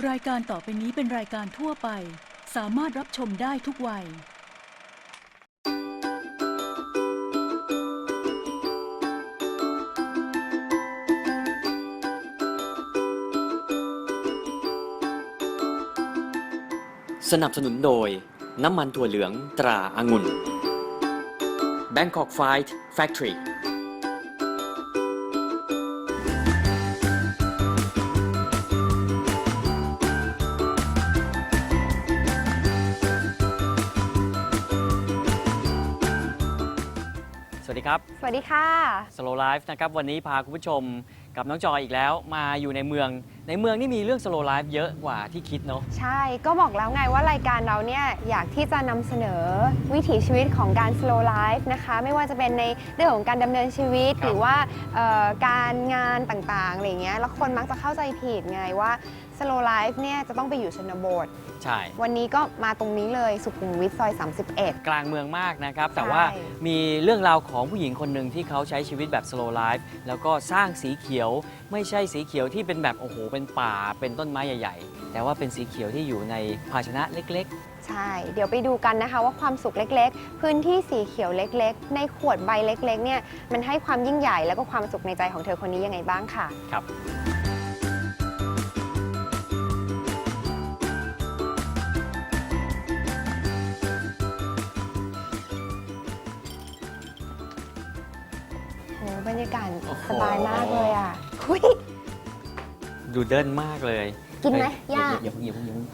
รายการต่อไปนี้เป็นรายการทั่วไป สามารถรับชมได้ทุกวัย สนับสนุนโดย น้ำมันถั่วเหลืองตราอางุ่น Bangkok Fight Factory ครับ สวัสดีค่ะ Slow Life นะครับวันนี้พาคุณผู้ชมกับน้องจอยอีกแล้วมาอยู่ในเมือง ในเมืองนี่มีเรื่อง Slow Life เยอะกว่าที่คิดเนาะ ใช่ก็บอกแล้วไงว่ารายการเราเนี่ยอยากที่จะนำเสนอวิถีชีวิตของการ slow life นะคะ ไม่ว่าจะเป็นในเรื่องของการดำเนินชีวิตครับ หรือว่าเอ่อการงานต่างๆอะไรเงี้ยแล้วคนมักจะเข้าใจผิดไงว่า slow life เนี่ยจะต้องไปอยู่ชนบท ใช่ วันนี้ก็มาตรงนี้เลยสุขุมวิทซอย 31 กลางเมืองมากนะครับ แต่ใช่ว่ามีเรื่องราวของผู้หญิงคนหนึ่งที่เขาใช้ชีวิตแบบ slow life แล้วก็สร้างสีเขียว ไม่ใช่สีเขียวที่เป็นแบบโอ้โหเป็นป่าเป็นต้นไม้ใหญ่ ๆ แต่ว่าเป็นสีเขียวที่อยู่ในภาชนะเล็กใช่ เดี๋ยวไปดูกันนะคะว่าความสุขเล็กๆ พื้นที่สีเขียวเล็กๆ ในขวดใบเล็กๆ เนี่ย มันให้ความยิ่งใหญ่แล้วก็ความสุขในใจของเธอคนนี้ยังไงบ้างค่ะๆครับ โหบรรยากาศโอ้โห สบายมากเลยอะคุย ดูเดินมากเลยกินไหมเฮ้ย่าอย่าเพิ่งอย่าเพิ่งอย่าเพิ่ง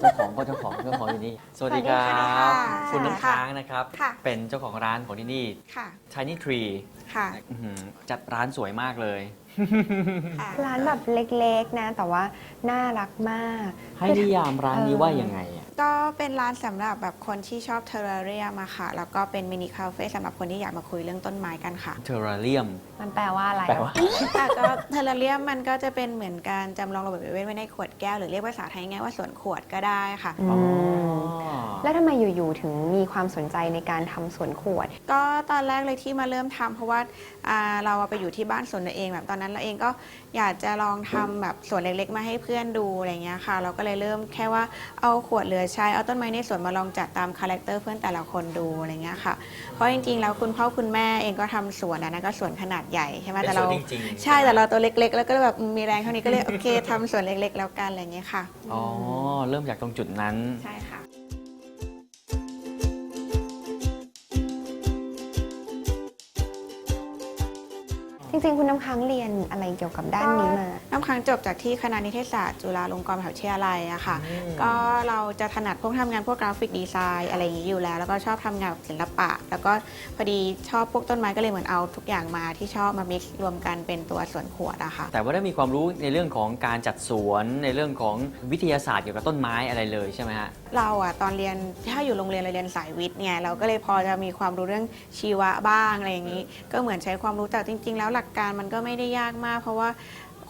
เจ้าของก็เจ้าของเจ้าของอยู่นี่ สวัสดีครัสวัสดีบค่ะคุณน้ำค้างนะครับ ค่ะ เป็นเจ้าของร้านของที่นี่ ค่ะ Tiny Tree ค่ะอื้อหือจัดร้านสวยมากเลย ค่ะร้านแบบเล็กๆนะ แต่ว่าน่ารักมาก ให้นิยามร้านนี้ว่ายังไงอะ ก็เป็นร้านสำหรับแบบคนที่ชอบเทอร์เรียมาค่ะ แล้วก็เป็นมินิคาเฟ่สำหรับคนที่อยากมาคุยเรื่องต้นไม้กันค่ะ เทอร์เรียม มันแปลว่าอะไร แปลว่า แต่ก็เทอร์เรียมมันก็จะเป็นเหมือนการจำลองระบบนิเวศไว้ในขวดแก้ว หรือเรียกภาษาไทยง่ายว่าสวนขวดก็ได้ค่ะอือ๋อมแล้วทำไมอยู่ๆถึงมีความสนใจในการทำสวนขวด ก็ตอนแรกเลยที่มาเริ่มทำเพราะว่าอ่าเราไปอยู่ที่บ้านสวนตัวเองแบบตอนนั้นเราเองก็ อยากจะลองทำแบบสวนเล็กๆ มาให้เพื่อนดูอะไรเงี้ยค่ะ เราก็เลยเริ่มแค่ว่าเอาขวดเหลือใช้เอาต้นไม้ในสวนมาลองจัดตามคาแรคเตอร์เพื่อนแต่ละคนดูอะไรเงี้ยค่ะ เพราะจริงๆแล้วคุณพ่อคุณแม่เองก็ทำสวนนะนะก็สวนขนาดใหญ่ใช่ไหมเป็นแต่สเราวนจริงๆใช่แต่เราตัวเล็ก ๆ แล้วก็แบบมีแรงเท่านี้ก็เลยโอเคทำสวนเล็กๆ แล้วกันอะไรเงี้ยค่ะอ๋อเริ่มจากตรงจุดนั้นใช่ค่ะ ริง ๆ คุณน้ำค้างเรียนอะไรเกี่ยวกับด้านนี้มา น้ำค้างจบจากที่คณะนิเทศศาสตร์จุฬาลงกรณ์มหาวิทยาลัยอะค่ะอืมก็เราจะถนัดพวกทำงานพวกกราฟิกดีไซน์อะไรอย่างนี้อยู่แล้ว แล้วก็ชอบทำงานกับศิลปะ แล้วก็พอดีชอบพวกต้นไม้ก็เลยเหมือนเอาทุกอย่างมาที่ชอบมา mix รวมกันเป็นตัวสวนขวดอะค่ะ แต่ว่าได้มีความรู้ในเรื่องของการจัดสวนในเรื่องของวิทยาศาสตร์เกี่ยวกับต้นไม้อะไรเลยใช่ไหมฮะ เราอะตอนเรียนถ้าอยู่โรงเรียนเราเรียนสายวิทย์เนี่ยเราก็เลยพอจะมีความรู้เรื่องชีวะบ้างอะไรอย่างนี้ ก็เหมือนใช้ความรู้แต่จริง ๆ แล้วหลักการมันก็ไม่ได้ยากมาก เพราะว่า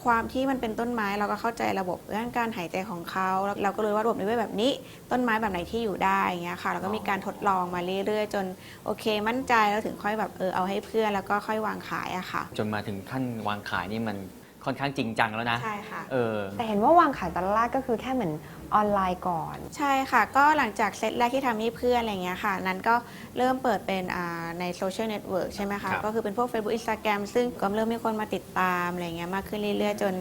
ความที่มันเป็นต้นไม้เราก็เข้าใจระบบเรื่องการหายใจของเขาแล้วเราก็รู้ว่าระบบนิเวศแบบนี้ ต้นไม้แบบไหนที่อยู่ได้อย่างเงี้ยค่ะแล้วก็มีการทดลองมาเรื่อยๆ จนโอเค มั่นใจแล้วถึงค่อยแบบเออเอาให้เพื่อนแล้วก็ค่อยวางขายอะค่ะ จนมาถึงขั้นวางขายนี่มันค่อนข้างจริงจังแล้วนะใช่ค่ะ เออ แต่เห็นว่าวางขายตอนแรกก็คือแค่เหมือน ออนไลน์ก่อน ใช่ค่ะ ก็หลังจากเซตแรกที่ทำให้เพื่อนอะไรเงี้ยค่ะ นั้นก็เริ่มเปิดเป็นอ่าในโซเชียลเน็ตเวิร์กใช่ไหมครัคะบก็คือเป็นพวก Facebook Instagram ซึ่งก็เริ่มมีคนมาติดตามอะไรเงี้ยมากขึ้นเรื่อยๆ จน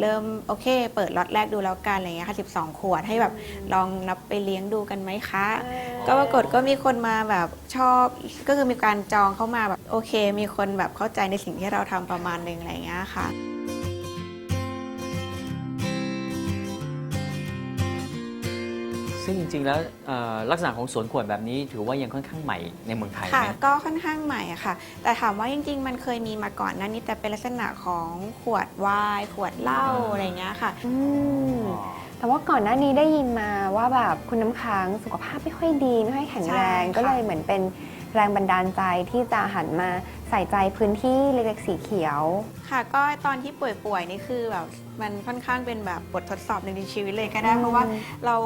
เริ่มโอเค เปิดล็อตแรกดูแล้วกันอะไรเงี้ยค่ะ 12 ขวดให้แบบลองนับไปเลี้ยงดูกันไหมคะ ก็ปรากฏก็มีคนมาแบบชอบ ก็คือมีการจองเข้ามาแบบโอเค มีคนแบบเข้าใจในสิ่งที่เราทำประมาณหนึงอะไรเงี้ยค่ะ ซึ่งจริงๆแล้วเอ่อลักษณะของสวนขวดแบบนี้ถือว่ายังค่อนข้างใหม่ในเมืองไทยค่ะ ไหม ก็ค่อนข้างใหม่อะค่ะ แต่ถามว่าจริง ๆ มันเคยมีมาก่อนหนั้นนี้แต่เป็นลักษณะของขวดไวน์ขวดเหล้าอ่า อะไรเงี้ยค่ะ อืมแต่ว่าก่อนหน้านี้ได้ยินมาว่าแบบคุณน้ำค้างสุขภาพไม่ค่อยดี ไม่ค่อยแข็งแรง ใช่ค่ะ ก็เลยเหมือนเป็น แรงบันดาลใจที่จะหันมาใส่ใจพื้นที่เล็กๆสีเขียว ค่ะก็ตอนที่ป่วยๆนี่คือแบบมันค่อนข้างเป็นแบบบททดสอบหนึ่งในชีวิตเลยก็ได้อืมเพราะว่าเรา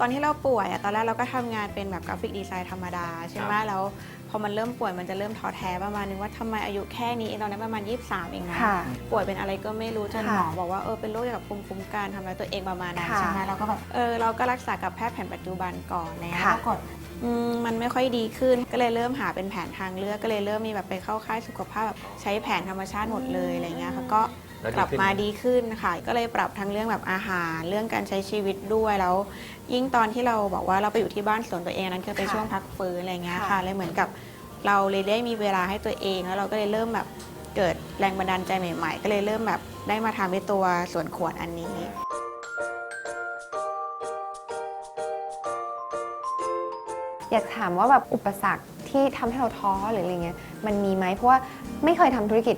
ตอนที่เราป่วยอะตอนแรกเราก็ทำงานเป็นแบบกราฟิกดีไซน์ธรรมดาใช่ไหมครับแล้ว พอมันเริ่มป่วยมันจะเริ่มท้อแท้ประมาณนึงว่าทำไมอายุแค่นี้เองตอนนั้นประมาณ 23 เองนะค่ะป่วยเป็นอะไรก็ไม่รู้จนค่ะหมอบอกว่าเออเป็นโรคเกี่ยวกับภูมิคุ้มกันทำร้ายตัวเองประมาณนั้นค่ะใช่ไหมเราก็แบบเออเราก็รักษากับแพทย์แผนปัจจุบันก่อนแล้วค่ะปรากฏอืมมันไม่ค่อยดีขึ้นก็เลยเริ่มหาเป็นแผนทางเลือกก็เลยเริ่มมีแบบไปเข้าค่ายสุขภาพแบบใช้แผนธรรมชาติหมดเลยอะไรเงี้ยค่ะก็แล้ว กลับขึ้นมาไหดีขึ้นค่ะ ก็เลยปรับทั้งเรื่องแบบอาหารเรื่องการใช้ชีวิตด้วยแล้ว ยิ่งตอนที่เราบอกว่าเราไปอยู่ที่บ้านสวนตัวเองนั้นคือเป็นค่ะช่วงพักฟื้นอะไรเงี้ยค่ะค่ะเลยเหมือนกับเราเลยได้มีเวลาให้ตัวเองแล้วเราก็เลยเริ่มแบบเกิดแรงบันดาลใจใหม่ๆ ก็เลยเริ่มแบบได้มาทำในตัวสวนขวดอันนี้อยากถามว่าแบบอุปสรรคที่ทำให้เราท้อหรืออะไรเงี้ยมันมีไหมเพราะว่าไม่เคยทำธุรกิจ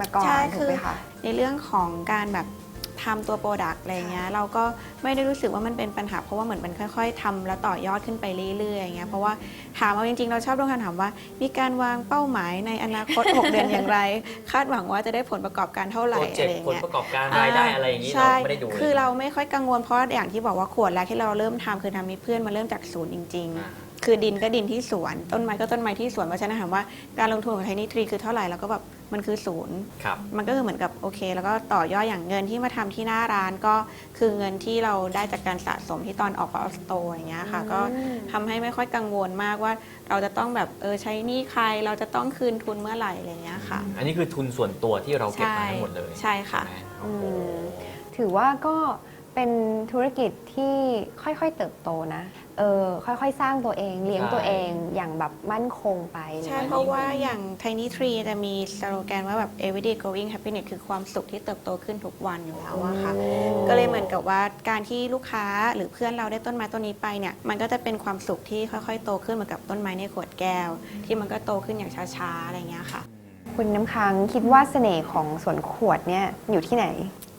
มาก่อนใช่ถูคืกอไหมคะ ในเรื่องของการแบบทำตัวโปรดักต์อะไรเงี้ยเราก็ไม่ได้รู้สึกว่ามันเป็นปัญหาเพราะว่าเหมือนมันค่อย ๆทำแล้วต่อยอดขึ้นไปเรื่อยๆอย่างเงี้ยเพราะว่าถามเอาจริงๆ เราชอบตรงคำถามว่า มีการวางเป้าหมายในอนาคต 6 เดือนอย่างไร คาดหวังว่าจะได้ผลประกอบการเท่าไหร่โปรเจอะกไรต์ผลเงี้ยประกอบการรายได้อะไรอย่างนี้ใช่เราไม่ได้ดูเลยคือเราไม่ค่อยกังวลเพราะอย่างที่บอกว่าขวดแรกที่เราเริ่มทำคือทำมีเพื่อนมาเริ่มจากศูนย์จริงอ่าๆ คือดินก็ดินที่สวน ต้นไม้ก็ต้นไม้ที่สวนเพราะฉะนั้นถามว่าการลงทุนของไทนี่ทรีคือเท่าไหร่เราก็แบบมันคือศูนย์ครับ มันก็คือเหมือนกับโอเค แล้วก็ต่อยอดอย่างเงินที่มาทำที่หน้าร้านก็คือเงินที่เราได้จากการสะสมที่ตอนออกออฟสโตร์อย่างเงี้ยค่ะ ก็ทำให้ไม่ค่อยกังวลมากว่า เราจะต้องแบบเออใช้หนี้ใครเราจะต้องคืนทุนเมื่อไหร่อะไรเงี้ยค่ะ อันนี้คือทุนส่วนตัวที่เราเก็บมาทั้งหมดเลยใช่ค่ะไหมอืโอ้โหมถือว่าก็เป็นธุรกิจที่ค่อยๆเติบโตนะ เออค่อยๆ สร้างตัวเองเลี้ยงตัวเองอย่างแบบมั่นคงไปใช่ เพราะว่าอย่าง Tiny Tree จะมีสโลแกนว่าแบบ everyday growing happiness คือความสุขที่เติบโตขึ้นทุกวันอยู่แล้วอะค่ะ ก็เลยเหมือนกับว่าการที่ลูกค้าหรือเพื่อนเราได้ต้นไม้ต้นนี้ไปเนี่ย มันก็จะเป็นความสุขที่ค่อยๆ โตขึ้นเหมือนกับต้นไม้ในขวดแก้ว ที่มันก็โตขึ้นอย่างช้าๆ อะไรเงี้ยค่ะ คุณน้ำค้างคิดว่าเสน่ห์ของสวนขวดเนี่ยอยู่ที่ไหน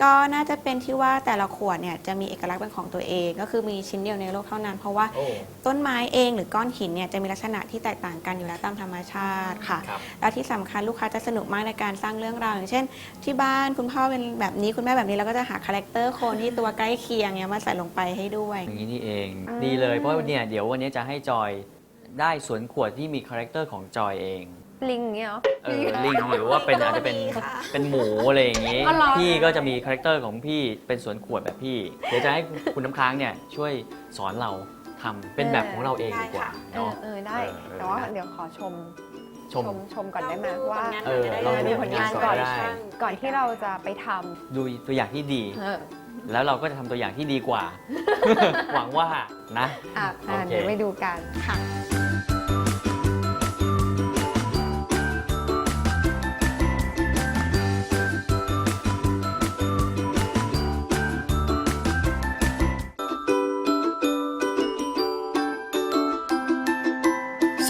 ก็น่าจะเป็นที่ว่าแต่ละขวดเนี่ยจะมีเอกลักษณ์เป็นของตัวเอง ก็คือมีชิ้นเดียวในโลกเท่านั้น เพราะว่าโอ้ต้นไม้เองหรือก้อนหินเนี่ยจะมีลักษณะที่แตกต่างกันอยู่แล้วตามธรรมชาติค่ะ ครับ แล้วที่สำคัญลูกค้าจะสนุกมากในการสร้างเรื่องราว อย่างเช่น ที่บ้านคุณพ่อเป็นแบบนี้คุณแม่แบบนี้เราก็จะหาคาแรคเตอร์คนที่ตัวใกล้เคียงเนี่ยมาใส่ลงไปให้ด้วย อย่างนี้นี่เองอืม ดีเลยเพราะว่าเนี่ยเดี๋ยววันนี้จะให้จอยได้สวนขวดที่มีคาแรคเตอร์ของจอยเอง ลิงเนี่ยเหรอ เออลิงหรือว่าเป็นอาจจะเป็นดีค่ะ เป็นหมูอะไรอย่างนี้ อ๋อเหรอ พี่ก็จะมีคาแรคเตอร์ของพี่เป็นสวนขวดแบบพี่ เดี๋ยวจะให้คุณน้ำค้างเนี่ยช่วยสอนเราทำเป็นแบบของเราเองดีกว่าเออเนาะ เออได้ เออแต่ว่านะเดี๋ยวขอชมชม ชมก่อนได้ไหมว่า เออลองดูดูผลงานก่อน ได้ ก่อนที่เราจะไปทดูตัวอย่างที่ดีำเออแล้วเราก็จะทำตัวอย่างที่ดีกว่า หวังว่านะ อะอะโอเค เดี๋ยวไปดูกัน ค่ะ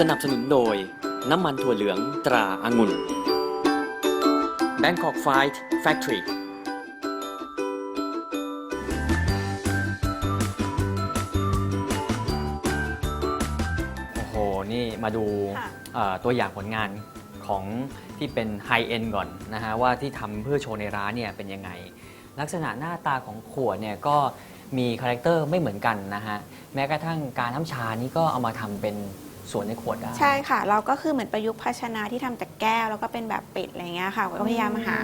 สนับสนุนโดย น้ำมันถั่วเหลืองตราอางุ่น Bangkok Fight Factory โอ้โห นี่มาดูค่ะ เอ่อตัวอย่างผลงานของที่เป็นไฮเอ็นก่อนนะฮะ ว่าที่ทำเพื่อโชว์ในร้านเนี่ยเป็นยังไง ลักษณะหน้าตาของขวดเนี่ยก็มีคาแรคเตอร์ไม่เหมือนกันนะฮะ แม้กระทั่งการทำชานี่ก็เอามาทำเป็น สวนในขวดได้ ใช่ค่ะ เราก็คือเหมือนประยุกต์ภาชนะที่ทำจากแก้ว แล้วก็เป็นแบบปิดอะไรเงี้ยค่ะ ก็พยายามหา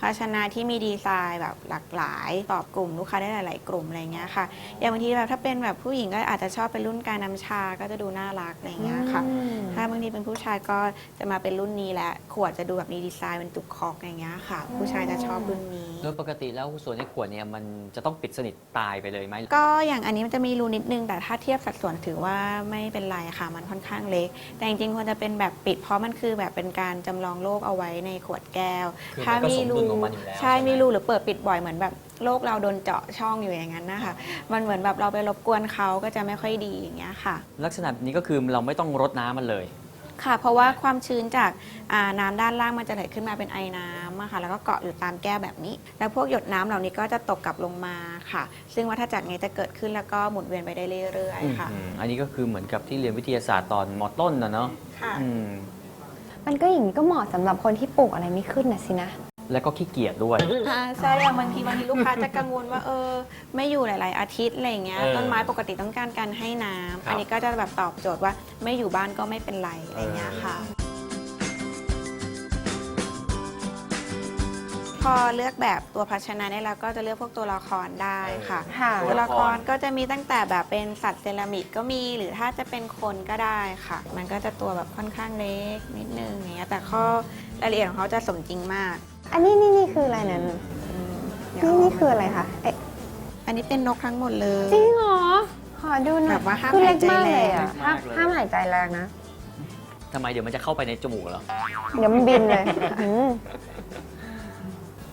ภาชนะที่มีดีไซน์แบบหลากหลายตอบกลุ่มลูกค้าได้หลาย ๆ กลุ่มอะไรเงี้ยค่ะ อย่างบางทีแบบถ้าเป็นแบบผู้หญิงก็อาจจะชอบเป็นรุ่นการน้ำชาก็จะดูน่ารักอะไรเงี้ยค่ะอืมถ้าบางทีเป็นผู้ชายก็จะมาเป็นรุ่นนี้แหละขวดจะดูแบบมีดีไซน์เป็นตุกคอกอย่างเงี้ยค่ะ ผู้ชายจะชอบรุ่นนี้ โดยปกติแล้วสวนในขวดเนี่ยมันจะต้องปิดสนิทตายไปเลยไหมก็อย่างอันนี้มันจะมีรูนิดนึง แต่ถ้าเทียบสัดส่วนถือว่าไม่เป็นไรค่ะ มันค่อนข้างเล็ก แต่จริงๆควรจะเป็นแบบปิดเพราะมันคือแบบเป็นการจำลองโลกเอาไว้ในขวดแก้วคือถ้ามันก็มีสมรูดุลของมันอยู่แล้วใช่ใช่ไหมมีรูหรือเปิดปิดบ่อยเหมือนแบบโลกเราโดนเจาะช่องอยู่อย่างนั้นนะคะ มันเหมือนแบบเราไปรบกวนเขาก็จะไม่ค่อยดีอย่างเงี้ยค่ะ ลักษณะนี้ก็คือเราไม่ต้องรดน้ำมันเลย ค่ะ เพราะว่าความชื้นจากอ่าน้ำด้านล่างมันจะไหลขึ้นมาเป็นไอน้ำอะค่ะ แล้วก็เกาะอยู่ตามแก้วแบบนี้ แล้วพวกหยดน้ำเหล่านี้ก็จะตกกลับลงมาค่ะ ซึ่งวัฏจักรนี้จะเกิดขึ้นแล้วก็หมุนเวียนไปได้เรื่อยๆค่ะ อืมอันนี้ก็คือเหมือนกับที่เรียนวิทยาศาสตร์ตอนมอต้นนะเนาะค่ะ อืม มันก็อย่างนี้ก็เหมาะสำหรับคนที่ปลูกอะไรไม่ขึ้นนะสินะ แล้วก็ขี้เกียจด้วย อ่าใช่อย่างบางทีบางทีลูกค้าจะกังวลว่าเออ ไม่อยู่หลาย ๆ อาทิตย์อะไรอย่างเงี้ยเออต้นไม้ปกติต้องการการให้น้ำครับ อันนี้ก็จะแบบตอบโจทย์ว่าไม่อยู่บ้านก็ไม่เป็นไรอะไรอย่างเงี้ยค่ะ อเลือกแบบตัวภาชนะได้แล้วก็จะเลือกพวกตัวละครได้ค่ะ ค่ะ ตัวละครก็จะมีตั้งแต่แบบเป็นสัตว์เซรามิกก็มีหรือถ้าจะเป็นคนก็ได้ค่ะ มันก็จะตัวแบบค่อนข้างเล็กนิดนึงอย่างเงี้ยแต่ข้อรายละเอียดของเขาจะสมจริงมากอันนี้นี่นี่คืออะไรนั้นอืมเดี๋ยวนี่นี่คืออะไรคะเอ๊ะอันนี้เป็นนกทั้งหมดเลย จริงเหรอ ขอดูหน่อยแบบว่าห้ามคือเล็กหายใจมากเลยแรงอะห้ามมากเลยห้ามหายใจแรงนะ ทำไมเดี๋ยวมันจะเข้าไปในจมูกเหรอ เดี๋ยวมันบินเลยอืม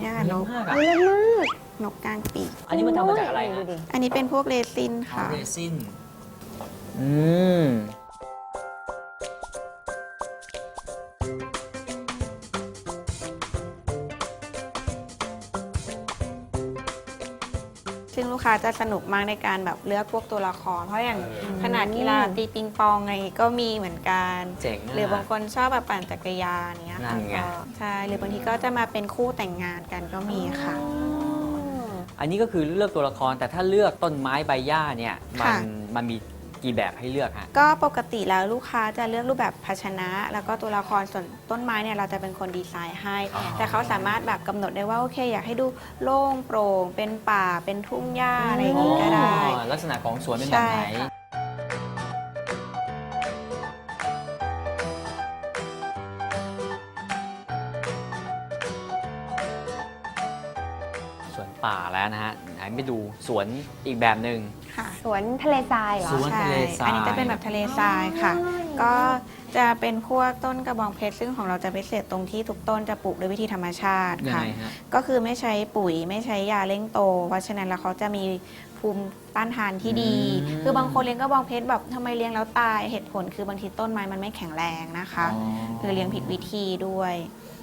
เนี่ยค่ะนก มากอะเล็กมากนกกลางปีก อันนี้มันทำมาจากอะไรดูฮะดิ อันนี้เป็นพวกเรซินค่ะ เรซินอืม ค้าจะสนุกมากในการแบบเลือกพวกตัวละคร เพราะอย่างเออขนาดกีฬาตีปิงปองอะไรก็มีเหมือนกัน เจ๋งะหรือบางคนชอบแบบปั่นจักรยานเนี้ยนั่ค่ะนไง ก็ใช่หรือบางทีก็จะมาเป็นคู่แต่งงานกันก็มีค่ะ อันนี้ก็คือเลือกตัวละครแต่ถ้าเลือกต้นไม้ใบหญ้าเนี่ย มัค่ะนมันมี กี่แบบให้เลือกฮะ ก็ปกติแล้วลูกค้าจะเลือกรูปแบบภาชนะ แล้วก็ตัวละครส่วนต้นไม้เนี่ยเราจะเป็นคนดีไซน์ให้ อ๋อ แต่เขาสามารถแบบกำหนดได้ว่าโอเค อยากให้ดูโล่งโปร่ง เป็นป่าเป็นทุ่งหญ้าอะไรอย่างงี้ก็ได้ อ๋อลักษณะของสวนเป็นแบบไหน ใช่ค่ะ สวนป่าแล้วนะฮะไหนไปดูสวนอีกแบบหนึ่ง ค่ะ สวนทะเลทรายเหรอสวนทะเลทราย อันนี้จะเป็นแบบทะเลทรายค่ะก็จะเป็นพวกต้นกระบองเพชรซึ่งของเราจะพิเศษตรงที่ทุกต้นจะปลูกด้วยวิธีธรรมชาติยังค่ะ ไงฮะ ก็คือไม่ใช้ปุ๋ยไม่ใช้ยาเร่งโต เพราะฉะนั้นแล้วเขาจะมีภูมิต้านทานที่ดี อืม คือบางคนเลี้ยงกระบองเพชรแบบทำไมเลี้ยงแล้วตายเหตุผลคือบางทีต้นไม้มันไม่แข็งแรงนะคะอ๋อคือเลี้ยงผิดวิธีด้วย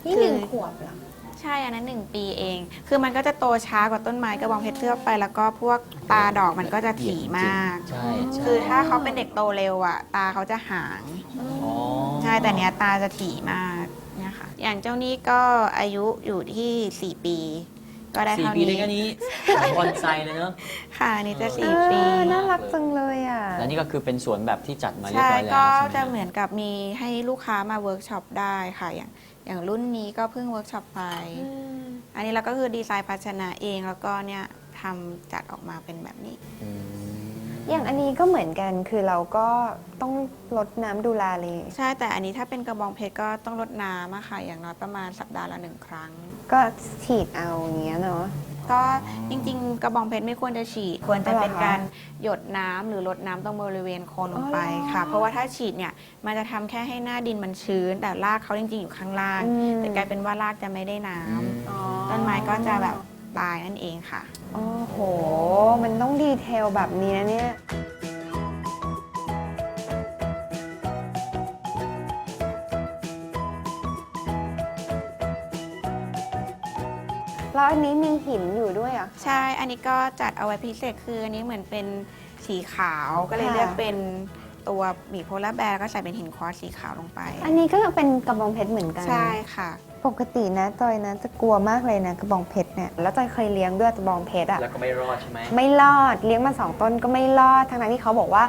นี่หนึ่งขวบเหรอ ใช่อันนั้นหนึ่งปีเอง คือมันก็จะโตช้ากว่าต้นไม้กระบองเพชรเทือกไป แล้วก็พวกตาดอกมันก็จะถี่มาก ใช่ใช่คือถ้าเขาเป็นเด็กโตเร็วอะ ตาเขาจะห่าง อ๋อใช่แต่เนี้ยตาจะถี่มากเนี่ยค่ะ อย่างเจ้านี้ก็อายุอยู่ที่ 4 ปี ก็ได้สี่เท่าปีนี้เลยแค่นี้บอนไซเลยเนอะ ค่ะอันนี้จะ เอสี่ปีอน่ารักจังเลยอะ และนี่ก็คือเป็นสวนแบบที่จัดมาเรียบใช่ร้อยแล้วก็ใช่ไหมจะเหมือนกับมีให้ลูกค้ามาเวิร์กช็อปได้ค่ะอย่าง อย่างรุ่นนี้ก็เพิ่งเวิร์กช็อปไป อันนี้เราก็คือดีไซน์ภาชนะเองแล้วก็เนี่ยทำจัดออกมาเป็นแบบนี้ อืม อย่างอันนี้ก็เหมือนกันคือเราก็ต้องลดน้ำดูแลเลย ใช่แต่อันนี้ถ้าเป็นกระบองเพชรก็ต้องลดน้ำอะค่ะ อย่างน้อยประมาณสัปดาห์ละหนึ่งครั้ง ก็ฉีดเอาอย่างเงี้ยเนาะ ก็จริงๆ กระบองเพชรไม่ควรจะฉีด ควรจะเป็นอ๋อเหรอคะการหยดน้ำหรือลดน้ำตรงบริเวณโคนลงไปอ๋อเหรอค่ะเพราะว่าถ้าฉีดเนี่ยมันจะทำแค่ให้หน้าดินมันชื้น แต่รากเขาจริงๆอยู่ข้างล่าง อืม แต่กลายเป็นว่ารากจะไม่ได้น้ำต้นไม้ก็จะแบบ ตายนั่นเองค่ะ โอ้โห มันต้องดีเทลแบบนี้นะเนี่ย แล้วอันนี้มีหินอยู่ด้วยเหรอะ ใช่ อันนี้ก็จัดเอาไว้พิเศษคืออันนี้เหมือนเป็นสีขาวก็เลยค่ะ เลือกเป็นตัวหมีโพลาร์แบร์แล้วก็ใส่เป็นหินควอร์สสีขาวลงไป อันนี้ก็เป็นกระบองเพชรเหมือนกัน ใช่ค่ะ ปกตินะจอยนะจะกลัวมากเลยนะกระบองเพชรเนี่ยแล้วจอยเคยเลี้ยงด้วยกระบองเพชรอะแล้วก็ไม่รอดใช่ไหมไม่รอดเลี้ยงมาสองต้นก็ไม่รอดทั้งๆที่เขาบอกว่า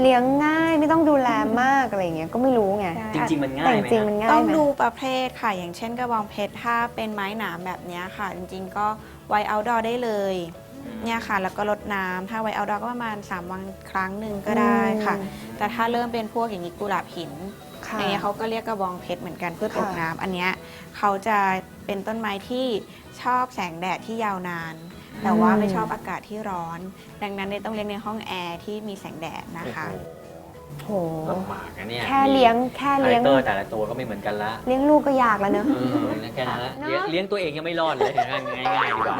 เลี้ยงง่ายไม่ต้องดูแลมากอะไรอย่างเงี้ยก็ไม่รู้ไงใช่จริงๆมันง่าแต่ยจไหมริงๆฮะมันง่ายต้องไหมดูประเภทค่ะ อย่างเช่นกระบองเพชรถ้าเป็นไม้หนามแบบเนี้ยค่ะ จริงๆก็ไว้เอาดอได้เลยเนี่ยค่ะ แล้วก็ลดน้ำถ้าไว้เอาดอก็ประมาณ 3 วันครั้งหนึ่งก็ได้ค่ะอืมแต่ถ้าเริ่มเป็นพวกอย่างนี้กุหลาบหินค่ะ อย่างเงี้ยเขาก็เรียกกระบองเพชรเหมือนกันเพื่อปลูกค่ะน้ำอันเนี้ยเขาจะเป็นต้นไม้ที่ชอบแสงแดดที่ยาวนาน แต่ว่าไม่ชอบอากาศที่ร้อน ดังนั้นเลยต้องเลี้ยงในห้องแอร์ที่มีแสงแดดนะคะ โห ลำบากนะเนี่ยแค่เลี้ยงแค่คาแรเลี้ยคง เตอร์แต่ละตัวก็ไม่เหมือนกันละเลี้ยงลูกก็ยากแล้วเนอะ เออแค่นั้นละเนอะเลี้ยงเลี้ยงตัวเองยังไม่รอดเลยง่ายง่ายๆดีกว่า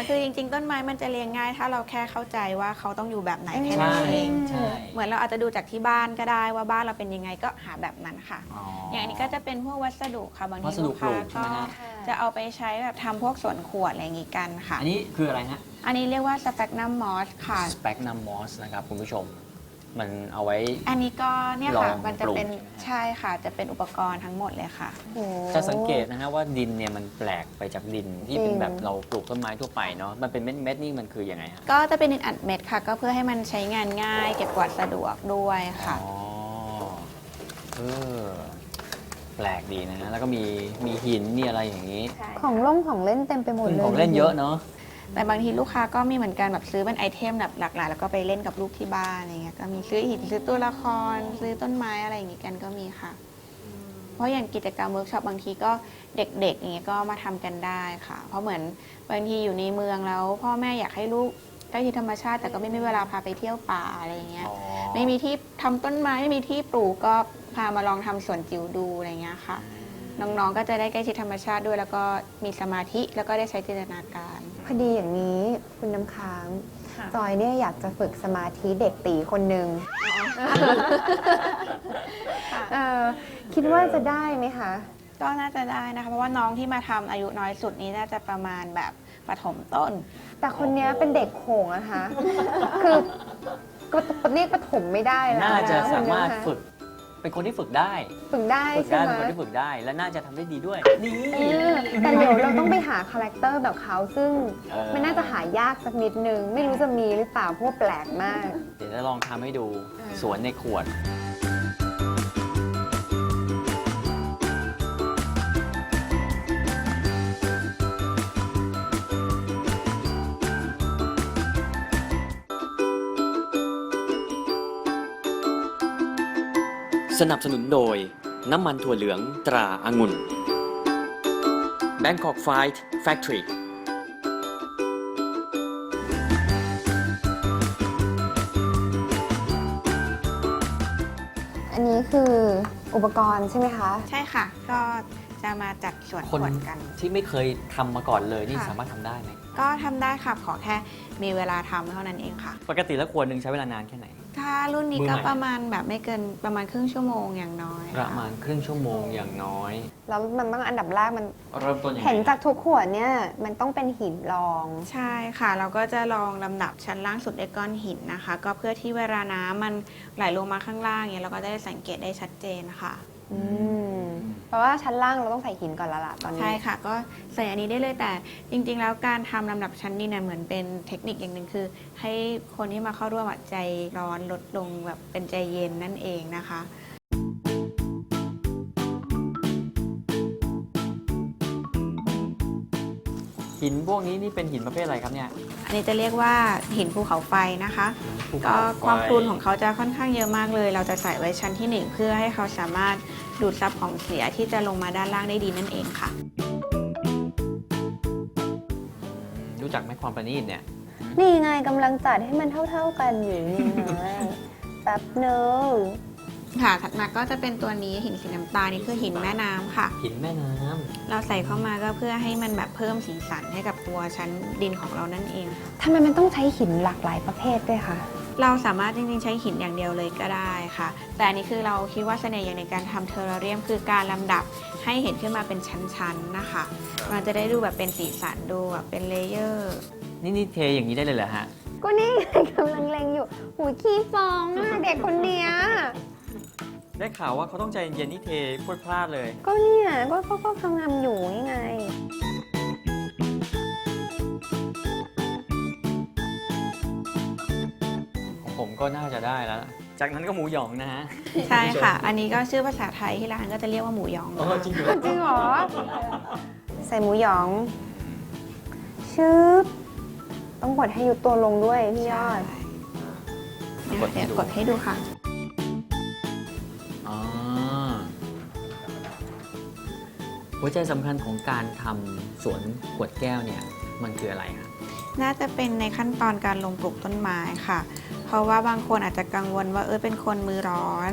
ค่ะคือจริง ๆ ต้นไม้มันจะเลี้ยงง่าย ถ้าเราแค่เข้าใจว่าเขาต้องอยู่แบบไหนแค่ใช่นั้นเองใช่ เหมือนเราอาจจะดูจากที่บ้านก็ได้ว่าบ้านเราเป็นยังไงก็หาแบบนั้นค่ะอ๋อออย่างอันนี้ก็จะเป็นพวกวัสดุค่ะบางวัทีสดุลูกค้าปลูกใช่ก็ไหมฮะ จะเอาไปใช้แบบทำพวกสวนขวดอะไรอย่างงี้กันค่ะ อันนี้คืออะไรฮะอันนี้เรียกว่าสเปกนัมมอสค่ะ สเปกนัมมอสนะครับคุณผู้ชม มันเอาไว้ อันนี้ก็เนี่ยค่ะลองมันจะเป็นปลูกใช่ค่ะ จะเป็นอุปกรณ์ทั้งหมดเลยค่ะ โอ้จะสังเกตนะฮะว่าดินเนี่ยมันแปลกไปจากดินที่เป็นจริงแบบเราปลูกต้นไม้ทั่วไปเนาะมันเป็นเม็ดเม็ดๆนี่มันคือยังไงฮะก็จะเป็นดินอัดเม็ดค่ะ ก็เพื่อให้มันใช้งานง่าย เก็บกวาดสะดวกด้วยค่ะ อ๋อเออแปลกดีนะฮะแล้วก็มีมีหินมีอะไรอย่างนี้ของล่งของเล่นเต็มไปหมดเลยของเล่นเยอะเนาะ แต่บางทีลูกค้าก็มีเหมือนกันแบบซื้อเป็นไอเทมแบบหลากหลายแล้วก็ไปเล่นกับลูกที่บ้านอะไรเงี้ยก็มีซื้อหินซื้อตัวละคร ซื้อต้นไม้อะไรอย่างงี้กันก็มีค่ะ เพราะอย่างกิจกรรมเวิร์กช็อปบางทีก็เด็กๆอย่างเงี้ยก็มาทำกันได้ค่ะ เพราะเหมือนบางทีอยู่ในเมืองแล้ว พ่อแม่อยากให้ลูกใกล้ชิดธรรมชาติ แต่ก็ไม่มีเวลาพาไปเที่ยวป่าอะไรอย่างเงี้ย ไม่มีที่ทำต้นไม้ไม่มีที่ปลูกก็พามาลองทำสวนจิ๋วดูอะไรเงี้ยค่ะ น้องๆก็จะได้ใกล้ชิดธรรมชาติด้วย แล้วก็มีสมาธิแล้วก็ได้ใช้จินตนาการพ อดีอย่างนี้คุณน้ำค้างจอยเนี่ยอยากจะฝึกสมาธิเด็กตีคนหนึ่งเออคิดว่าจะได้ไหมคะ ก็น่าจะได้นะคะ เพราะว่าน้องที่มาทำอายุน้อยสุดนี้น่าจะประมาณแบบประถมต้น แต่คนเนี้ยเป็นเด็กโขงอะคะ คือก็เรียกประถมไม่ได้แล้วน่าจะคสามารถเนี้ยฝึก เป็นคนที่ฝึกได้ ฝึกได้ฝึกใช่ได้ไหมเป็นคนที่ฝึกได้ และน่าจะทำได้ดีด้วย นี่ เออแต่เดี๋ยวเราต้องไปหาคาแรคเตอร์แบบเขาซึ่งเออ มันน่าจะหายากสักนิดนึง ไม่รู้จะมีหรือเปล่าเพราะว่าแปลกมาก เดี๋ยวจะลองทำให้ดู สวนในขวด สนับสนุนโดย น้ำมันถั่วเหลืองตราอางุ่น Bangkok Fight Factory อันนี้คืออุปกรณ์ใช่ไหมคะ ใช่ค่ะ ก็จะมาจัดสวนคนขวดกัน ที่ไม่เคยทำมาก่อนเลยนี่ค่ะ สามารถทำได้ไหมก็ทำได้ค่ะ ขอแค่มีเวลาทำเท่านั้นเองค่ะ ปกติแล้วขวดหนึ่งใช้เวลานานแค่ไหน ถ้ารุ่นนี้มือก็ใหม่ ประมาณแบบไม่เกินประมาณครึ่งชั่วโมงอย่างน้อยปค่ระมาณครึ่งชั่วโมงอย่างน้อย แล้วมันต้องอันดับแรกมันเริ่มต้นยังไงเห็นจากทุกขวดเนี่ยมันต้องเป็นหินรอง ใช่ค่ะ เราก็จะลองลำดับชั้นล่างสุดด้วยก้อนหินนะคะ ก็เพื่อที่เวลาน้ำมันไหลลงมาข้างล่างเนี่ยเราก็ได้สังเกตได้ชัดเจนค่ะ อืม เพราะว่าชั้นล่างเราต้องใส่หินก่อนละล่ะตอนนี้ ใช่ค่ะ ก็ใส่อันนี้ได้เลยแต่จริง ๆ แล้วการทำลำดับชั้นนี่เนี่ยเหมือนเป็นเทคนิคอย่างหนึ่งคือ ให้คนที่มาเข้าร่วมอะใจร้อนลดลงแบบเป็นใจเย็นนั่นเองนะคะ หินพวกนี้นี่เป็นหินประเภทอะไรครับเนี่ย อันนี้จะเรียกว่าหินภูเขาไฟนะคะ ภูก็เขาไฟ ความพรุนของเขาจะค่อนข้างเยอะมากเลย เราจะใส่ไว้ชั้นที่หนึ่งเพื่อให้เขาสามารถดูดซับของเสียที่จะลงมาด้านล่างได้ดีนั่นเองค่ะ รู้จักไหมความประณีตเนี่ย นี่ไงกำลังจัดให้มันเท่าๆกันอยู่นี่ไงแป๊บหนึง ค่ะ ถัดมาก็จะเป็นตัวนี้หินสีน้ำตาลนี่คือหินแม่น้ำค่ะ หินแม่น้ำเราใส่เข้ามาก็เพื่อให้มันแบบเพิ่มสีสันให้กับตัวชั้นดินของเรานั่นเอง ทำไมมันต้องใช้หินหลากหลายประเภทด้วยคะ เราสามารถจริงๆใช้หินอย่างเดียวเลยก็ได้ค่ะ แต่อันนี้คือเราคิดว่าเสน่ห์อย่างในการทำเทอร์เรียม คือการลำดับให้เห็นขึ้นมาเป็นชั้นๆนะคะ มันจะได้ดูแบบเป็นสีสันดูแบบเป็นเลเยอร์ นี่นี่เทอย่างนี้ได้เลยเหรอฮะ ก็นี่ไงกำลังเลงอยู่ หูยขี้ฟองอะเด็กคนเนี้ย ได้ข่าวว่าเขาต้องใจเย็นๆนี่เทพรวดพลาดเลย ก็เนี่ยก็ก็ก็กำลังอยู่นี่ไง ของผมก็น่าจะได้แล้ว จากนั้นก็หมูหยองนะฮะใช่ค่ะ อันนี้ก็ชื่อภาษาไทยที่ร้านก็จะเรียกว่าหมูยองอ๋อค่ะจริงเหรอจริงเหรอ ใส่หมูหยองชึบต้องกดให้ยุบตัวลงด้วยพี่ยอดเนี่ยเดี๋ยวกดให้ดูค่ะ หัวใจสำคัญของการทำสวนขวดแก้วเนี่ยมันคืออะไรฮะน่าจะเป็นในขั้นตอนการลงปลูกต้นไม้ค่ะ เพราะว่าบางคนอาจจะกังวลว่าเออเป็นคนมือร้อน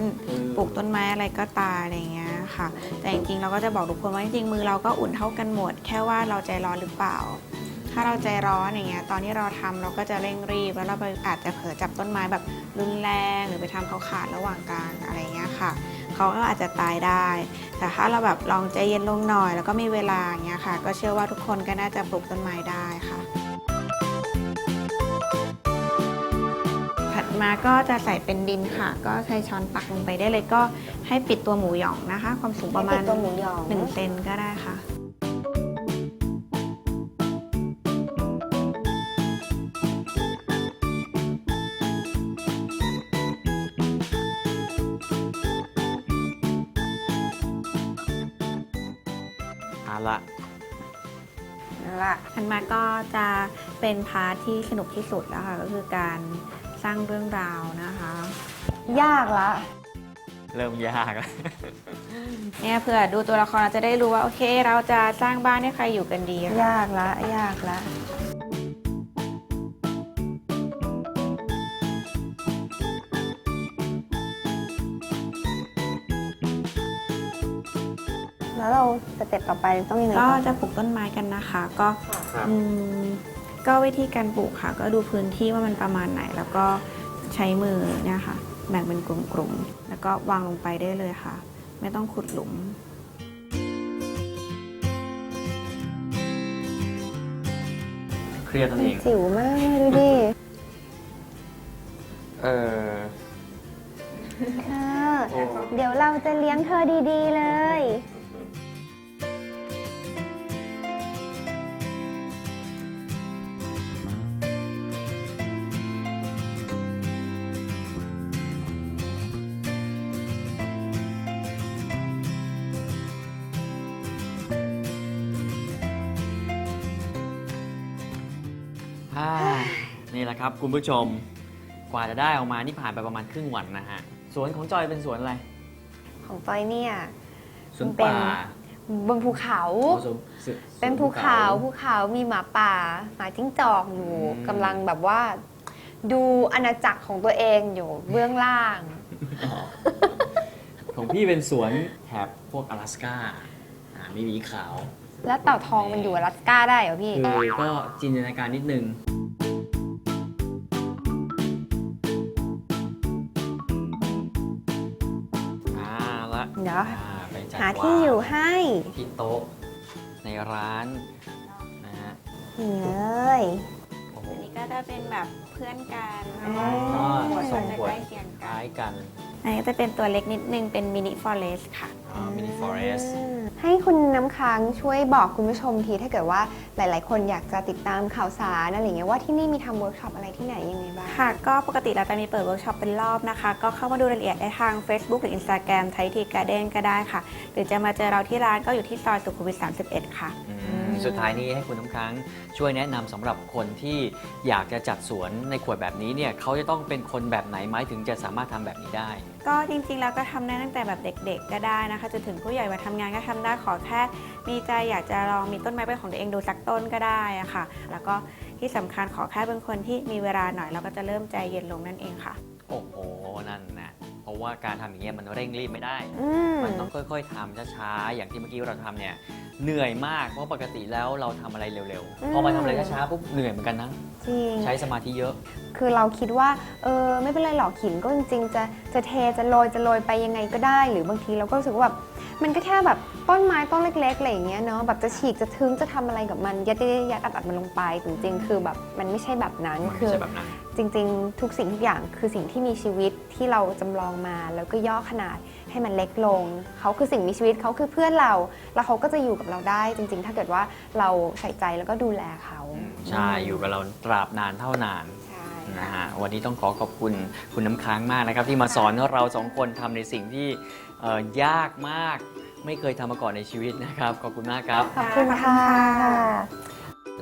ปลูกต้นไม้อะไรก็ตายอะไรอย่างเงี้ยค่ะ แต่จริงๆเราก็จะบอกทุกคนว่าจริงๆมือเราก็อุ่นเท่ากันหมด แค่ว่าเราใจร้อนหรือเปล่า ถ้าเราใจร้อนอย่างเงี้ยตอนที่เราทำเราก็จะเร่งรีบ แล้วเราไปอาจจะเผลอจับต้นไม้แบบรุนแรงหรือไปทำเขาขาดระหว่างกลางอะไรอย่างเงี้ยค่ะ เขาก็อาจจะตายได้ แต่ถ้าเราแบบลองใจเย็นลงหน่อย แล้วก็มีเวลาอย่างเงี้ยค่ะ ก็เชื่อว่าทุกคนก็น่าจะปลูกต้นไม้ได้ค่ะ ถัดมาก็จะใส่เป็นดินค่ะ ก็ใช้ช้อนตักลงไปได้เลยก็ให้ปิดตัวหมูหยองนะคะ ความสูงประมาให้ณปิดตัวหมูหยอง หนึ่งเซนก็ได้ค่ะ ละนั่นละอันมาก็จะเป็นพาร์ทที่สนุกที่สุดแล้วค่ะ ก็คือการสร้างเรื่องราวนะคะ ยากละ เริ่มยากแล้วเนี่ยเผื่อดูตัวละครเราจะได้รู้ว่า โอเค เราจะสร้างบ้านให้ใครอยู่กันดีค่ะ ยากละ ยากละ สเต็ปต่อไปต้องยังไงก็ต่อจะปลูกต้นไม้กันนะคะ ก็ครับ อืมก็วิธีการปลูกค่ะ ก็ดูพื้นที่ว่ามันประมาณไหน แล้วก็ใช้มือเนี่ยค่ะ แบ่งเป็นกลุ่มๆแล้วก็วางลงไปได้เลยค่ะ ไม่ต้องขุดหลุม เครียดนั่นเอง จิ๋วมากเลยดูดิเออ เธอเดี๋ยวเราจะเลี้ยงเธอดีๆเลย แหละครับ คุณผู้ชม กว่าจะได้ออกมานี่ผ่านไปประมาณครึ่งวันนะฮะ สวนของจอยเป็นสวนอะไร ของจอยเนี่ย สวน เป็น ป่า บนภูเขา อ๋อสวนสวน เป็นภูเขาภูเขามีหมาป่า หมาจิ้งจอกอยู่ อืม กำลังแบบว่า ดูอาณาจักรของตัวเองอยู่เบื้องล่าง อ๋อของพี่เป็นสวนแถบพวก阿拉斯ก้าอ่ามีหมีขาว แล้วเต่าทองมันอยู่อลาสก้าได้เหรอพี่ คือก็จินตนาการนิดนึง เดี๋ยว อ่าไปจัดหาที่อยู่ให้วางที่โต๊ะในร้านนะฮะนี่เลย โอ้โห อันนี้ก็จะเป็นแบบเพื่อนกันอ๋อหัวสสอวนงจะขวด ใกล้เคียงคกัล้านยกันอันนี้ก็จะเป็นตัวเล็กนิดนึงเป็นมินิฟอเรสค่ะมินิฟอเรส ให้คุณน้ำค้างช่วยบอกคุณผู้ชมทีถ้าเกิดว่าหลาย ๆ คนอยากจะติดตามข่าวสารอะไรอย่างเงี้ยว่าที่นี่มีทำเวิร์กช็อปอะไรที่ไหนยังไงบ้าง ค่ะ ก็ปกติเราจะมีเปิดเวิร์กช็อปเป็นรอบนะคะ ก็เข้ามาดูรายละเอียดได้ทาง Facebook หรือ Instagram ไททีการ์เด้นก็ได้ค่ะ หรือจะมาเจอเราที่ร้านก็อยู่ที่ซอยสุขุมวิท 31 ค่ะอืมสุดท้ายนี้ให้คุณน้ำค้างช่วยแนะนำสำหรับคนที่อยากจะจัดสวนในขวดแบบนี้เนี่ยเขาจะต้องเป็นคนแบบไหนไหมถึงจะสามารถทำแบบนี้ได้ ก็จริงๆ แล้วก็ทำได้ตั้งแต่แบบเด็ก ๆ ก็ได้นะคะจนถึงผู้ใหญ่มาทำงานก็ทำได้ขอแค่ มีใจอยากจะลองมีต้นไม้เป็นของตัวเองดูสักต้นก็ได้ะค่ะ แล้วก็ที่สำคัญขอแค่เป็นคนที่มีเวลาหน่อยเราก็จะเริ่มใจเย็นลงนั่นเองค่ะ โอ้โหนั่นนะ ว่าการทำอย่างเงี้ยมันเร่งรีบไม่ได้ อืม มันต้องค่อยๆทำช้าๆ อย่างที่เมื่อกี้เราทำเนี่ยเหนื่อยมาก เพราะปกติแล้วเราทำอะไรเร็วๆพอมาทำอะไรช้าๆปุ๊บเหนื่อยเหมือนกันนะ จริง ใช้สมาธิเยอะ คือเราคิดว่าเออไม่เป็นไรหรอกหินก็จริงๆ จะจะเทจะโรยจะโรยไปยังไงก็ได้ หรือบางทีเราก็รู้สึกว่าแบบมันก็แค่แบบ ต้นไม้ต้นเล็กๆอะไรอย่างเงี้ยเนาะแบบจะฉีกจะทึ้งจะทำอะไรกับมันยัดยัดยัดอัดอัดมันลงไปจริงๆ คือแบบมันไม่ใช่แบบนั้นมันคืไม่อ ใช่แบบนั้น จริงๆ ทุกสิ่งทุกอย่างคือสิ่งที่มีชีวิตที่เราจำลองมา แล้วก็ย่อขนาดให้มันเล็กลง เขาคือสิ่งมีชีวิตเขาคือเพื่อนเรา แล้วเขาก็จะอยู่กับเราได้ จริง ๆ ถ้าเกิดว่าเราใส่ใจแล้วก็ดูแลเขาใช่ อยู่กับเราตราบนานเท่านานใช่ นะฮะ วันนี้ต้องขอขอบคุณคุณน้ำค้างมากนะครับ ที่มาสอนเราสองคนทำในสิ่งที่เอ่อยากมาก ไม่เคยทำมาก่อนในชีวิตนะครับ ขอบคุณมากครับ ขอบคุณค่ะ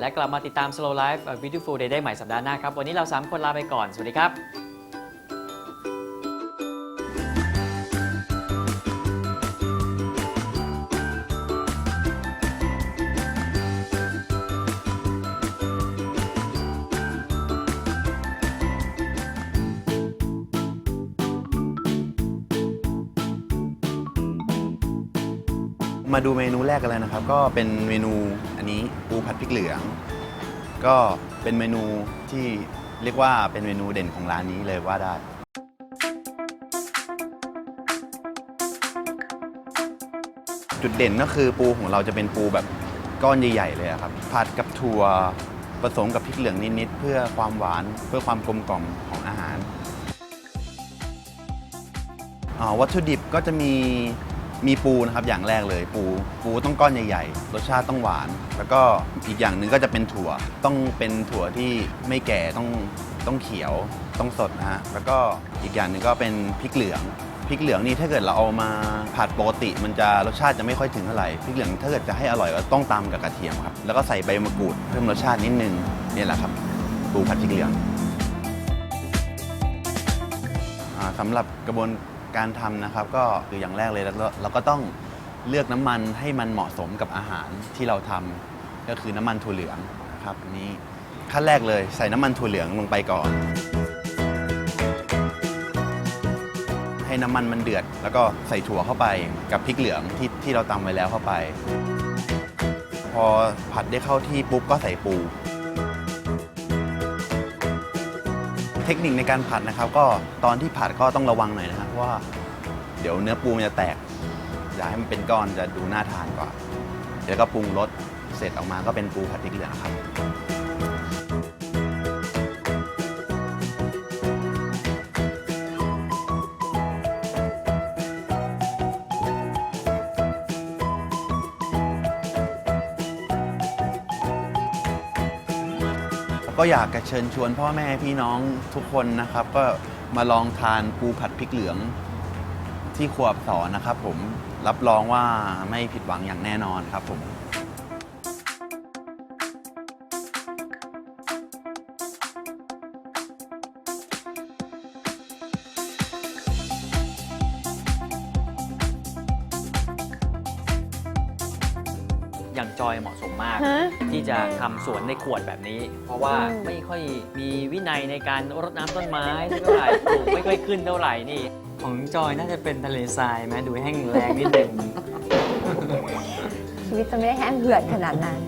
และกลับมาติดตาม Slow Life A Beautiful Day ได้ใหม่สัปดาห์หน้าครับ วันนี้เรา 3 คนลาไปก่อน สวัสดีครับ มาดูเมนูแรกกันเลยนะครับ ก็เป็นเมนูอันนี้ปูผัดพริกเหลือง ก็เป็นเมนูที่เรียกว่าเป็นเมนูเด่นของร้านนี้เลยว่าได้จุดเด่นก็คือปูของเราจะเป็นปูแบบก้อนใหญ่ๆเลยครับผัดกับถั่วผสมกับพริกเหลืองนิดๆเพื่อความหวานเพื่อความกลมกล่อมของอาหารวัตถุดิบก็จะมี มีปูนะครับอย่างแรกเลยปู ปูต้องก้อนใหญ่ๆ รสชาติต้องหวาน แล้วก็อีกอย่างหนึ่งก็จะเป็นถั่วต้องเป็นถั่วที่ไม่แก่ต้องต้องเขียวต้องสดนะฮะแล้วก็อีกอย่างหนึ่งก็เป็นพริกเหลืองพริกเหลืองนี่ถ้าเกิดเราเอามาผัดปกติ มันจะรสชาติจะไม่ค่อยถึงเท่าไหร่พริกเหลืองถ้าเกิดจะให้อร่อยก็ต้องตำกับกระเทียมครับแล้วก็ใส่ใบมะกรูดเพิ่มรสชาตินิดนึงนี่แหละครับปูผัดพริกเหลืองอ่าสำหรับกระบวน การทำนะครับ ก็คืออย่างแรกเลยเราเราก็ต้องเลือกน้ำมันให้มันเหมาะสมกับอาหารที่เราทำก็คือน้ำมันถั่วเหลืองนะครับอันนี้ขั้นแรกเลยใส่น้ำมันถั่วเหลืองลงไปก่อน ให้น้ำมันมันเดือด แล้วก็ใส่ถั่วเข้าไปกับพริกเหลืองที่ที่เราตำไว้แล้วเข้าไป พอผัดได้เข้าที่ปุ๊บก็ใส่ปู เทคนิคในการผัดนะครับ ก็ตอนที่ผัดก็ต้องระวังหน่อยนะครับเพราะว่าเดี๋ยวเนื้อปูมันจะแตกอย่าให้มันเป็นก้อนจะดูน่าทานกว่าเดี๋ยวก็ปรุงรสเสร็จออกมาก็เป็นปูผัดพริกเหลืองครับ ก็อยากจะเชิญชวนพ่อแม่พี่น้องทุกคนนะครับ ก็มาลองทานปูผัดพริกเหลืองที่ครัวอับสอนนะครับ ผมรับรองว่าไม่ผิดหวังอย่างแน่นอนครับผม จะทำสวนในขวดแบบนี้ เพราะว่าอืมไม่ค่อยมีวินัยในการรดน้ำต้นไม้เท่าไหร่ปลูกไม่ค่อยขึ้นเท่าไหร่นี่ ของจอยน่าจะเป็นทะเลทรายไหมดูแห้งแรงนิดนึงชีวิตจะไม่ได้แห้งเหือดขนาดนั้น